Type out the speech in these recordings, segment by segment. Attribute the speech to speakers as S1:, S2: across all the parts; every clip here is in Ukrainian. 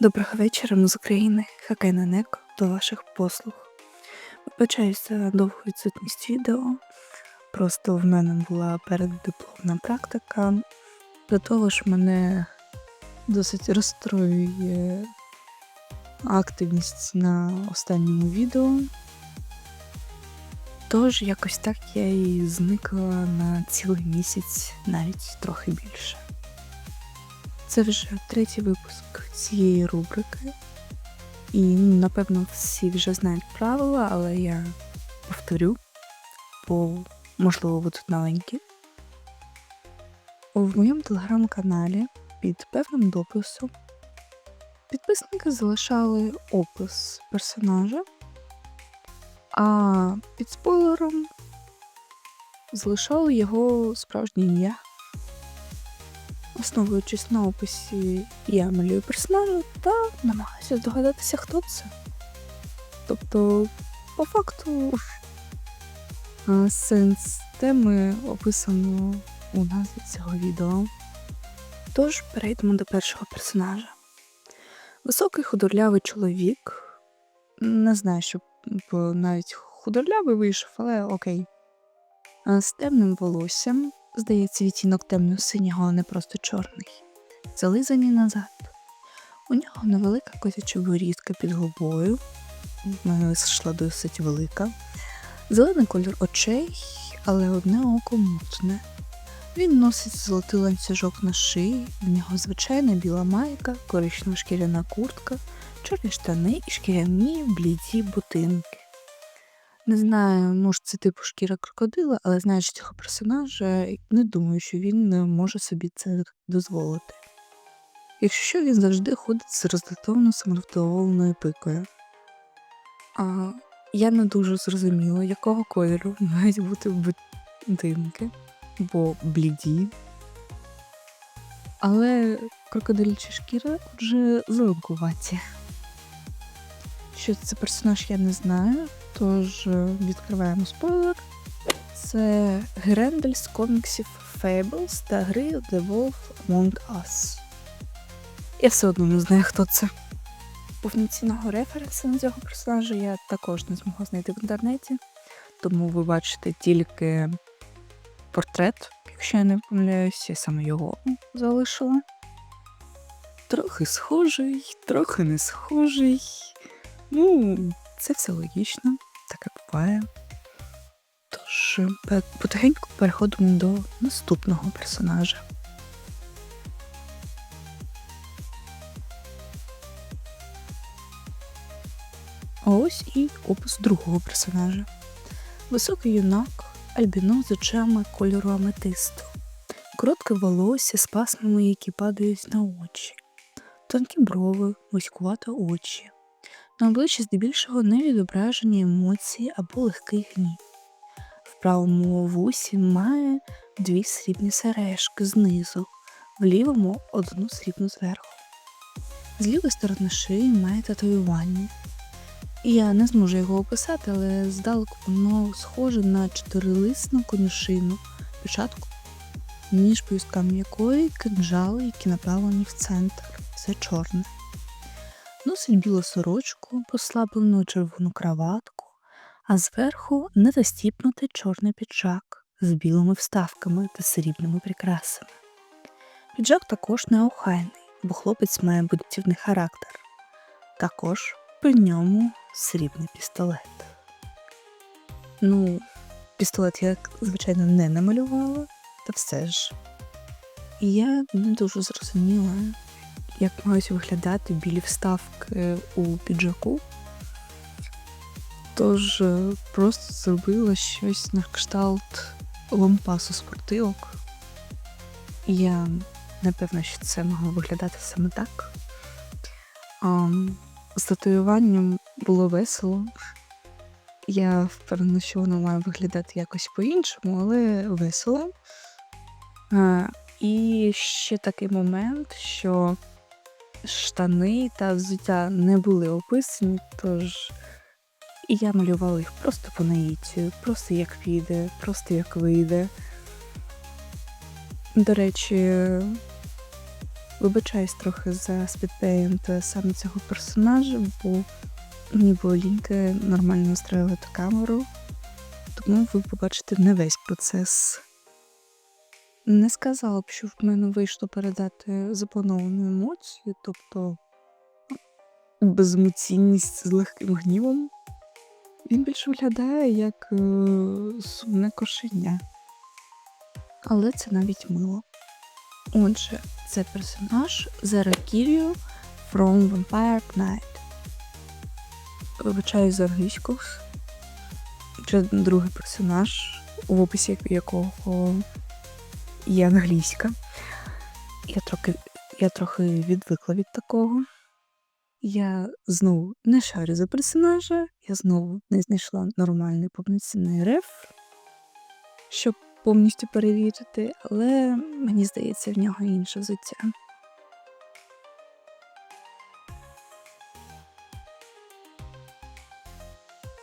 S1: Доброго вечора, з України. Хакена Неко до ваших послуг. Вибачаюся за довгу відсутність відео. Просто в мене була переддипломна практика. До того ж, мене досить розстроює активність на останньому відео. Тож якось так я і зникла на цілий місяць, навіть трохи більше. Це вже третій випуск цієї рубрики. І напевно всі вже знають правила, але я повторю, бо можливо ви тут новенькі. В моєму телеграм-каналі під певним дописом підписники залишали опис персонажа, а під спойлером залишали його справжнє ім'я. Основуючись на описі, я малюю персонажа та намагаюся здогадатися, хто це. Тобто, по факту, сенс теми описано у назві цього відео. Тож перейдемо до першого персонажа. Високий худорлявий чоловік. Не знаю, щоб навіть худорлявий вийшов, але окей. З темним волоссям, Здається, відтінок темно-синього, а не просто чорний. Зализані назад. У нього невелика котяча борідка під губою. В мене вийшла досить велика. Зелений кольор очей, але одне око мутне. Він носить золотий ланцюжок на шиї, в нього звичайна біла майка, коричнева шкіряна куртка, чорні штани і шкіряні бліді ботинки. Не знаю, може це типу шкіра крокодила, але знаючи цього персонажа, не думаю, що він може собі це дозволити. Якщо що, він завжди ходить з роздратовано самовдоволеною пикою. А я не дуже зрозуміла, якого кольору мають бути будинки, бо бліді. Але крокодилячі шкіра вже зеленкуваті. Що це персонаж, я не знаю. Тож е, відкриваємо спойлер. Це Грендель з коміксів Fables та гри The Wolf Among Us. Я все одно не знаю, хто це. Повноцінного референсу на цього персонажа я також не змогла знайти в інтернеті, тому ви бачите тільки портрет, якщо я не помиляюся, я саме його залишила. Трохи схожий, трохи не схожий. Ну, це все логічно таке буває. Тож, потихеньку переходимо до наступного персонажа. А ось і опис другого персонажа. Високий юнак, альбіно з очами кольору аметисту, коротке волосся з пасмами, які падають на очі, тонкі брови, вузькувато очі, на обличчі здебільшого не відображені емоції або легкий гнів. В правому вусі має дві срібні сережки знизу, в лівому одну срібну зверху. З лівої сторони шиї має татуювання. Я не зможу його описати, але здалеку воно схоже на чотирилисну конюшину, печатку, між пюсками якої кинджали, які направлені в центр. Все чорне носить білу сорочку, послаблену червону краватку, а зверху недостіпнутий чорний піджак з білими вставками та срібними прикрасами. Піджак також неохайний, бо хлопець має будівний характер. Також при ньому срібний пістолет. Ну, пістолет я, звичайно, не намалювала, та все ж. І я не дуже зрозуміла, як мають виглядати білі вставки у піджаку. Тож е, просто зробила щось на кшталт лампасу спортивок. Я не певна, що це могло виглядати саме так. З татуюванням було весело. Я впевнена, що воно має виглядати якось по-іншому, але весело. А, І ще такий момент, що штани та взуття не були описані, тож і я малювала їх просто по наїцію, просто як піде, просто як вийде. До речі, Вибачаюсь трохи за спідпейнт саме цього персонажа, бо мені було ліньки нормально настроювати камеру, тому ви побачите не весь процес. Не сказала б, що в мене вийшло передати заплановану емоцію, тобто беземоційність з легким гнівом. Він більше виглядає як е, сумне кошеня. Але це навіть мило. Отже, це персонаж Зера Кіріо from Vampire Knight. Вибачаю за англійську. Це другий персонаж, в описі якого є англійська. Я трохи, я трохи відвикла від такого. Я знову не шарю за персонажа, я знову не знайшла нормальний повноцінний реф, щоб повністю перевірити, але мені здається, в нього інше взуття.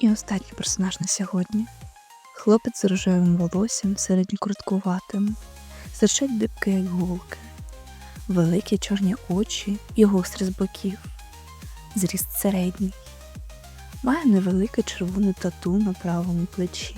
S1: І останній персонаж на сьогодні. Хлопець з рожевим волоссям, середньокороткуватим, стирчать дибки, як голки, великі чорні очі і гострі з боків, зріст середній, має невелике червоне тату на правому плечі,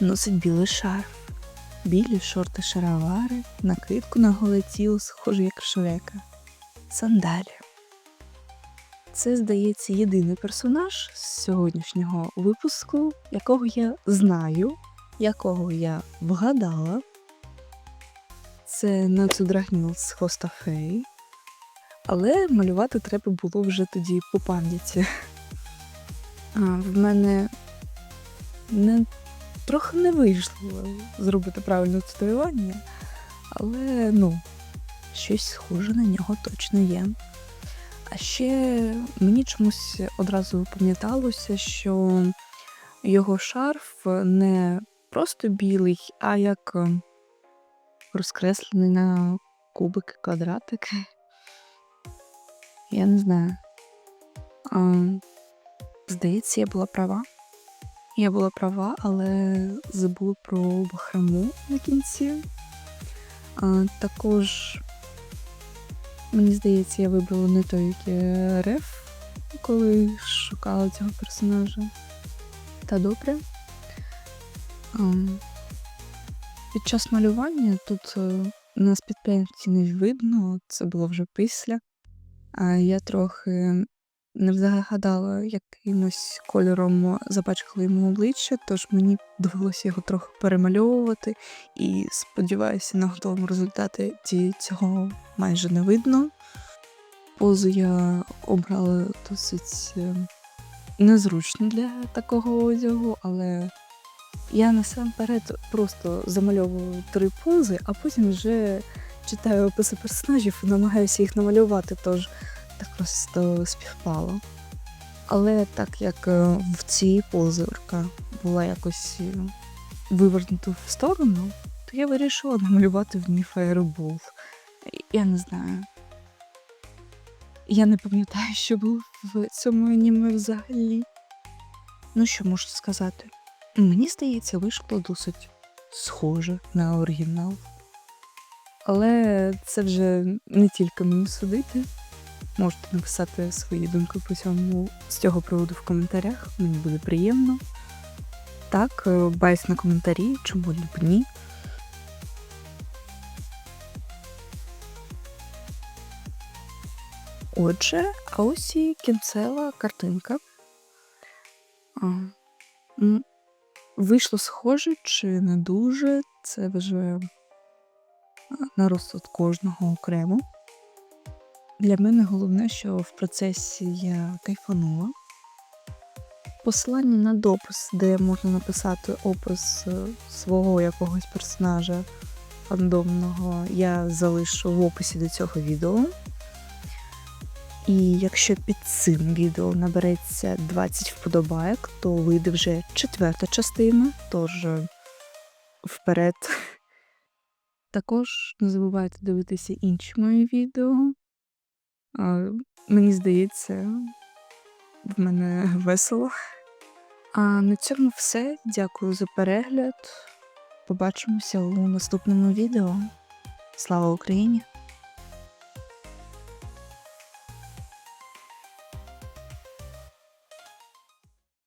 S1: носить білий шарф, білі шорти шаровари, накидку на голе тіло, схоже як шрека, сандалі. Це, здається, єдиний персонаж з сьогоднішнього випуску, якого я знаю, якого я вгадала. Це Нацудрагніл з Хоста Фей. Але малювати треба було вже тоді по пам'яті. А, В мене не, трохи не вийшло зробити правильне татуювання, але ну, щось схоже на нього точно є. А ще мені чомусь одразу пам'яталося, що його шарф не просто білий, а як е, розкреслений на кубики, квадратики. Я не знаю. А, Здається, я була права. Я була права, але забула про бахрому на кінці. А, Також Мені здається, я вибрала не той який реф, коли шукала цього персонажа. Та добре. Um, під час малювання тут uh, на спідпейнті не видно, це було вже після. А я трохи не вгадала якимось кольором запачкала йому обличчя, тож мені довелося його трохи перемальовувати і сподіваюся, на готовому результаті цього майже не видно. Позу я обрала досить е, незручно для такого одягу, але я насамперед просто замальовую три пози, а потім вже читаю описи персонажів і намагаюся їх намалювати, тож так просто співпало. Але так як е, в цій позі рука була якось е, вивернута в сторону, то я вирішила намалювати в ній фаєрбол. Я не знаю. Я не пам'ятаю, що був в цьому аніме взагалі. Ну, що можу сказати? Мені здається, вийшло досить схоже на оригінал. Але це вже не тільки мені судити. Можете написати свої думки по цьому з цього приводу в коментарях. Мені буде приємно. Так, е, байс на коментарі, чому ліб ні. Отже, а ось і кінцева картинка. Вийшло схоже чи не дуже, це вже на розсуд кожного окремо. Для мене головне, що в процесі я кайфанула. Посилання на допис, де можна написати опис е, свого якогось персонажа фандомного, я залишу в описі до цього відео. І якщо під цим відео набереться 20 вподобайок, то вийде вже четверта частина, тож е, вперед. Також не забувайте дивитися інші мої відео. Мені здається, в мене весело. А на цьому все. Дякую за перегляд. Побачимося у наступному відео. Слава Україні!